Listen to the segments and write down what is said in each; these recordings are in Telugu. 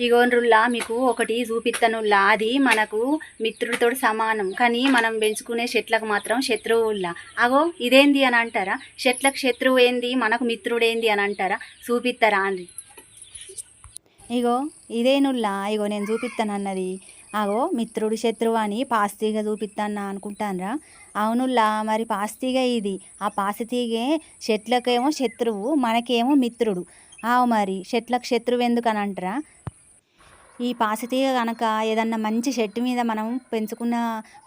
ఇగోన్రుల్లా మీకు ఒకటి చూపిత్తనుల్లా. అది మనకు మిత్రుడితో సమానం. కానీ మనం పెంచుకునే చెట్లకు మాత్రం శత్రువుల్లా. అగో ఇదేంది అని అంటారా? చెట్లకు శత్రువు ఏంది? మనకు మిత్రుడేంది అని అంటారా? చూపిస్తారా అంది. ఇగో ఇదేనుల్లా? ఇగో నేను చూపిస్తానన్నది అగో మిత్రుడు శత్రువు అని పాస్తీగ చూపిస్తానా అనుకుంటానరా? అవునుల్లా మరి పాస్తీగ ఇది. ఆ పాస్తీగే చెట్లకేమో శత్రువు మనకేమో మిత్రుడు. ఆవు మరి చెట్లకు శత్రువు ఎందుకని అంటారా? ఈ పాసితీగ కనుక ఏదన్నా మంచి చెట్టు మీద మనం పెంచుకున్న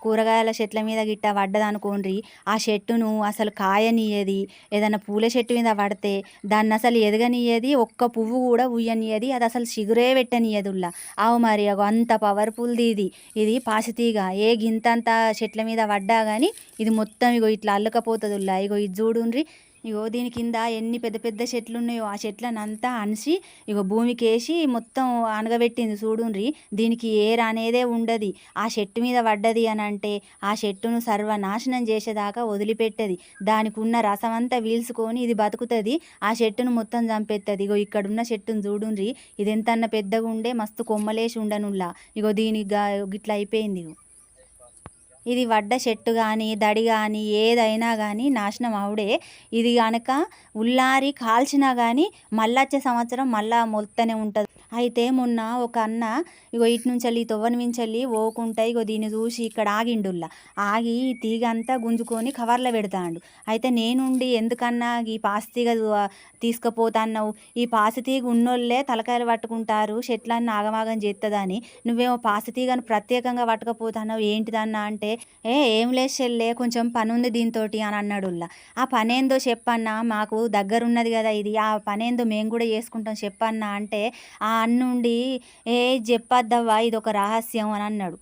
కూరగాయల చెట్ల మీద గిట్ట పడ్డదనుకోండి ఆ చెట్టును అసలు కాయనియ్యది ఏదన్నా పూల చెట్టు మీద పడితే దాన్ని అసలు ఎదగనియ్యది ఒక్క పువ్వు కూడా ఉయ్యనియ్యది అది అసలు చిగురే పెట్టనియ్యదుల్లా ఆవు మరి అగో అంత పవర్ఫుల్ది ఇది. ఇది పాసితీగ. ఏ గింతంత చెట్ల మీద పడ్డా కానీ ఇది మొత్తం ఇగో ఇట్లా అల్లుకపోతుందిల్లా. ఇగో ఇది చూడుండ్రి ఇగో దీని కింద ఎన్ని పెద్ద పెద్ద చెట్లు ఉన్నాయో ఆ చెట్లను అంతా అనిసి ఇగో భూమికి వేసి మొత్తం అనగబెట్టింది చూడుండ్రి. దీనికి ఏర్ అనేదే ఉండదు. ఆ చెట్టు మీద పడ్డది అని అంటే ఆ చెట్టును సర్వనాశనం చేసేదాకా వదిలిపెట్టది. దానికి ఉన్న రసం అంతా వీల్చుకొని ఇది బతుకుతుంది. ఆ చెట్టును మొత్తం చంపెత్తది. ఇగో ఇక్కడున్న చెట్టును చూడుండ్రి. ఇది ఎంతన్న పెద్దగా ఉండే మస్తు కొమ్మలేసి ఉండనుల్లా. ఇగో దీనికి గా- గిట్లా అయిపోయింది ఇగో. ఇది వడ్డ చెట్టు కానీ దడి కానీ ఏదైనా కానీ నాశనం అవుడే. ఇది కనుక ఉల్లారి కాల్చినా కానీ మళ్ళా వచ్చే సంవత్సరం మళ్ళా మొలుతూనే ఉంటుంది. అయితే మొన్న ఒక అన్న ఇగో ఇటు నుంచి వెళ్ళి తొవ్వని నుంచి వెళ్ళి ఇగో దీన్ని చూసి ఇక్కడ ఆగిండుల్లా. ఆగి ఈ తీగ అంతా గుంజుకొని కవర్లో పెడతాండు. అయితే నేనుండి ఎందుకన్నా ఈ పాసి తీగ తీసుకుపోతాన్నావు? ఈ పాసి తీగ ఉన్నోళ్ళే తలకాయలు పట్టుకుంటారు చెట్లన్నీ ఆగమాగం చేస్తుందని నువ్వేమో పాసి తీగను ప్రత్యేకంగా పట్టుకపోతున్నావు ఏంటిదన్నా అంటే ఏ ఏం లేదు చెల్లే కొంచెం పని ఉంది దీంతో అని అన్నాడు ఆ పనేందో చెప్పన్నా మాకు దగ్గరున్నది కదా ఇది ఆ పనేందో మేము కూడా చేసుకుంటాం చెప్పన్నా అంటే ఆ అన్నుండి ఏ చెప్పద్దవ్వా ఇది ఒక రహస్యం అని అన్నాడు.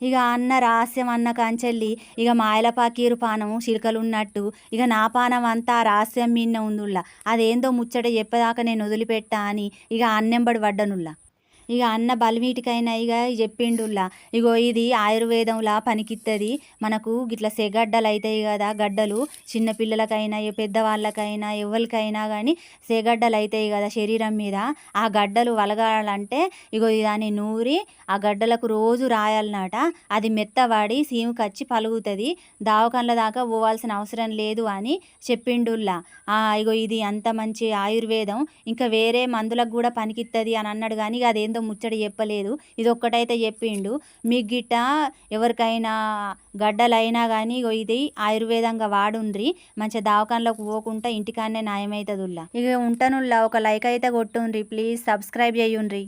ఇక అన్న రహస్యం అన్న కాంచెల్లి ఇక మాయలపాకీరు పానం చిలుకలు ఉన్నట్టు ఇక నా పానం అంతా ఆ రహస్యం మీన్న ఉందిల్లా. అదేందో ముచ్చట చెప్పదాకా నేను వదిలిపెట్టా అని ఇక అన్నెంబడి పడ్డనుల్లా. ఇక అన్న బలిమీటికైనా ఇక చెప్పిండుల్లా. ఇగో ఇది ఆయుర్వేదంలా పనికిత్తది. మనకు గిట్ల సెగడ్డలు అవుతాయి కదా గడ్డలు. చిన్నపిల్లలకైనా పెద్దవాళ్ళకైనా ఎవరికైనా కానీ సెగడ్డలు అవుతాయి కదా శరీరం మీద. ఆ గడ్డలు వలగాలంటే ఇగో దాన్ని నూరి ఆ గడ్డలకు రోజు రాయాలన్నట అది మెత్తవాడి సీముకి వచ్చి పలుగుతుంది. దావకండ్ల దాకా పోవాల్సిన అవసరం లేదు అని చెప్పిండుల్లా. ఇగో ఇది అంత మంచి ఆయుర్వేదం. ఇంకా వేరే మందులకు కూడా పనికిత్తది అని అన్నాడు కానీ ఇక అదేందో ముచ్చట చెప్పలేదు. ఇది ఒక్కటైతే చెప్పిండు. మీకు గిట్ట ఎవరికైనా గడ్డలైనా కానీ ఇది ఆయుర్వేదంగా వాడుండ్రి. మంచిగా దావకాన్లోకి పోకుండా ఇంటికాన్నే న్యాయమవుతుందిలా ఇక ఉంటానుల్లా ఒక లైక్ అయితే కొట్టుండ్రి. Please subscribe చేయుండ్రి.